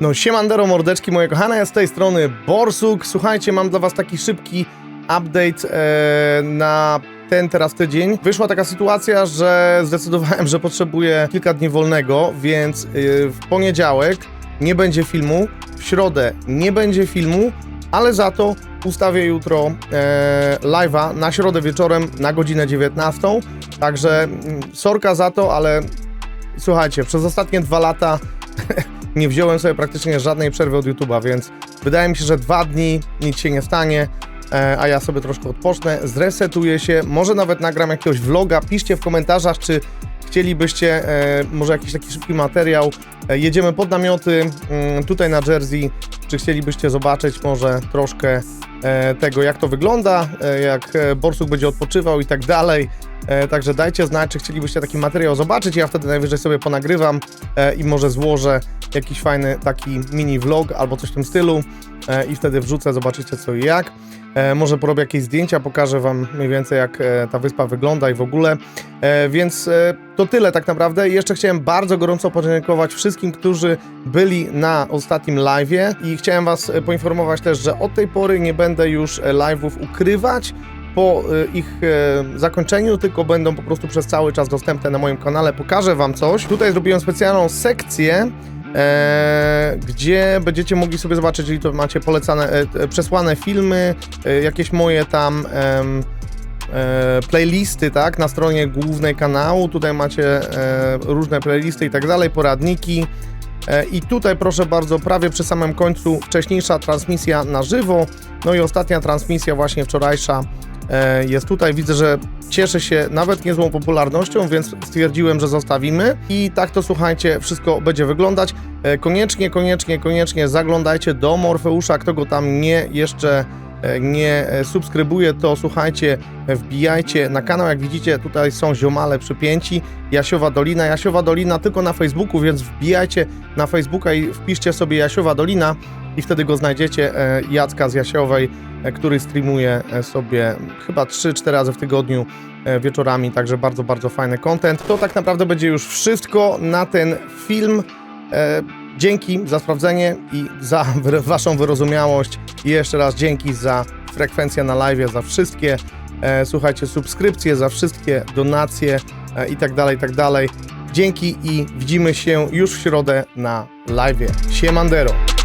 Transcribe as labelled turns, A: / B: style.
A: No siemandero mordeczki moje kochane, ja z tej strony Borsuk. Słuchajcie, mam dla was taki szybki update e, na ten teraz tydzień. Wyszła taka sytuacja, że zdecydowałem, że potrzebuję kilka dni wolnego, więc e, w poniedziałek nie będzie filmu, w środę nie będzie filmu, ale za to ustawię jutro e, live'a na środę wieczorem na godzinę 19. Także mm, sorka za to, ale słuchajcie, przez ostatnie dwa lata nie wziąłem sobie praktycznie żadnej przerwy od YouTube'a, więc wydaje mi się, że dwa dni nic się nie stanie, e, a ja sobie troszkę odpocznę, zresetuję się, może nawet nagram jakiegoś vloga, piszcie w komentarzach, czy chcielibyście e, może jakiś taki szybki materiał. E, jedziemy pod namioty mm, tutaj na Jersey, czy chcielibyście zobaczyć może troszkę tego, jak to wygląda, jak Borsuk będzie odpoczywał i tak dalej. Także dajcie znać, czy chcielibyście taki materiał zobaczyć. Ja wtedy najwyżej sobie ponagrywam i może złożę jakiś fajny taki mini vlog albo coś w tym stylu e, i wtedy wrzucę, zobaczycie co i jak. E, Może porobię jakieś zdjęcia, pokażę wam mniej więcej jak e, ta wyspa wygląda i w ogóle. Więc to tyle tak naprawdę. Jeszcze chciałem bardzo gorąco podziękować wszystkim, którzy byli na ostatnim live'ie i chciałem was poinformować też, że od tej pory nie będę już live'ów ukrywać po ich zakończeniu, tylko będą po prostu przez cały czas dostępne na moim kanale. Pokażę Wam coś. Tutaj zrobiłem specjalną sekcję, e, gdzie będziecie mogli sobie zobaczyć, jeżeli to macie polecane, e, e, przesłane filmy, e, jakieś moje tam. e, playlisty, tak, na stronie głównej kanału. Tutaj macie e, różne playlisty i tak dalej, poradniki. E, I tutaj proszę bardzo, prawie przy samym końcu wcześniejsza transmisja na żywo, no i ostatnia transmisja właśnie wczorajsza jest tutaj. Widzę, że cieszy się nawet niezłą popularnością, więc stwierdziłem, że zostawimy. I tak to słuchajcie, wszystko będzie wyglądać. E, Koniecznie, koniecznie, koniecznie zaglądajcie do Morfeusza, kto go tam nie jeszcze e, nie e, subskrybuje, to słuchajcie, e, wbijajcie na kanał. Jak widzicie, tutaj są ziomale przypięci. Jasiowa Dolina. Jasiowa Dolina tylko na Facebooku, więc wbijajcie na Facebooka i wpiszcie sobie Jasiowa Dolina i wtedy go znajdziecie. e, Jacka z Jasiowej, e, który streamuje e, sobie chyba 3-4 razy w tygodniu e, wieczorami, także bardzo, bardzo fajny content. To tak naprawdę będzie już wszystko na ten film. Dzięki za sprawdzenie i za waszą wyrozumiałość. I jeszcze raz dzięki za frekwencję na live, za wszystkie, e, słuchajcie, subskrypcje, za wszystkie donacje e, i tak dalej, i tak dalej. Dzięki i widzimy się już w środę na live. Siemandero!